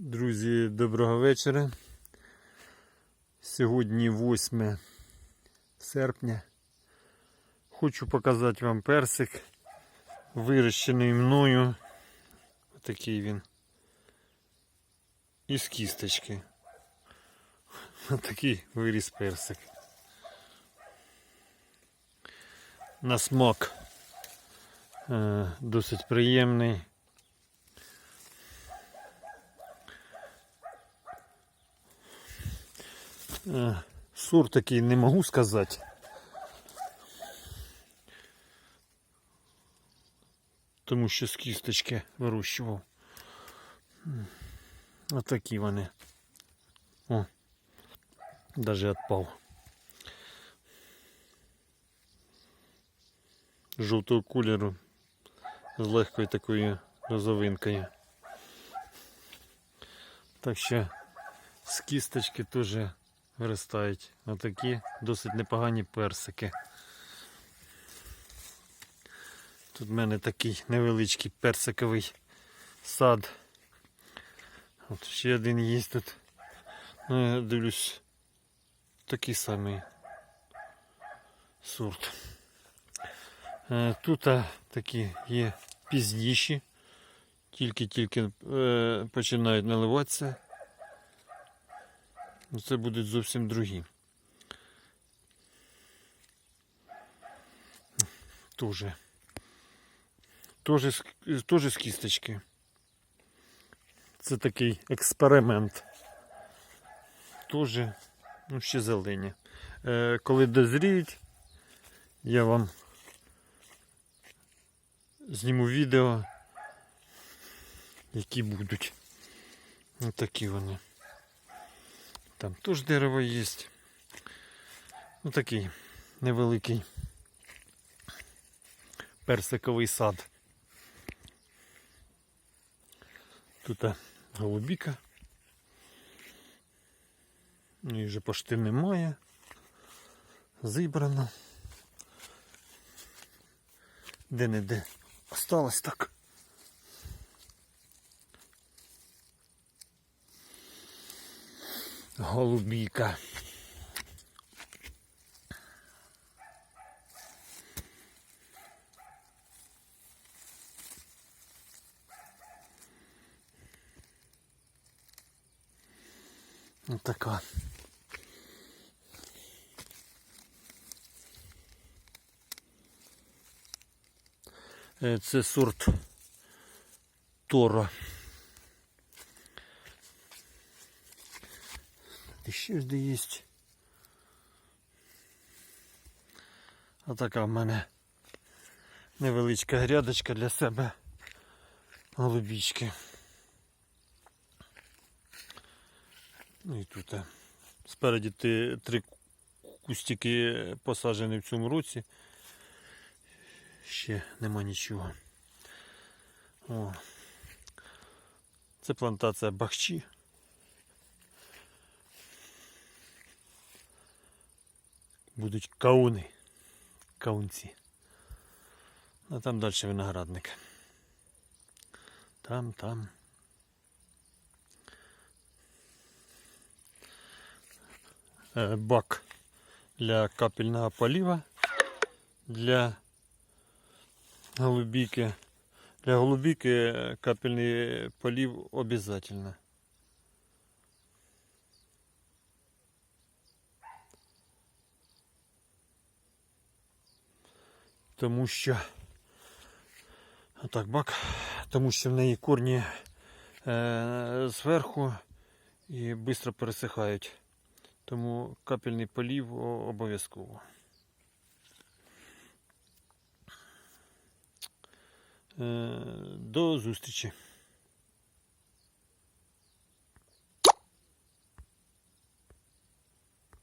Друзі, доброго вечора. Сьогодні 8 серпня. Хочу показати вам персик, вирощений мною. Отакий він. Із кісточки. Отакий виріс персик. На смак. Е, Досить приємний. Е, Сорт такий не можу сказати. Тому що з кісточки вирощував. Отакі вони. О, даже відпав. Жовтого кольору з легкою такою розовинкою. Так що з кісточки теж виростають отакі досить непогані персики. Тут в мене такий невеличкий персиковий сад. От ще один є тут. Ну, я дивлюсь, такий самий сорт. Е, Тут такі є пізніші, тільки-тільки е, починають наливатися. Ну, Це будуть зовсім другі. Тоже. Тоже, з- тоже з кісточки. Це такий експеримент. Тоже, ну, ще зелені. Е, коли дозріють, я вам зніму відео, які будуть. Ось такі вони. Там теж дерево є. Ну такий невеликий персиковий сад. Тут голубіка. Її вже почти немає. Зібрано. Де-не-де. Осталось так. Голубіка. Ось така. Е, Це сорт Тора. І ще де є. А така в мене невеличка грядочка для себе голубічки. Ну і тут е, спереді три кустики посаджені в цьому році. Ще нема нічого. О. Це плантація бахчі. Будуть кауни. Каунці. А там далі виноградник. Там, там. Е, Бак для капельного полива. Для голубіки. Для голубіки е, капельний полив обязательно. Тому що так, бак, тому що в неї корні е, зверху і швидко пересихають. Тому капельний полів обов'язково. Е, До зустрічі.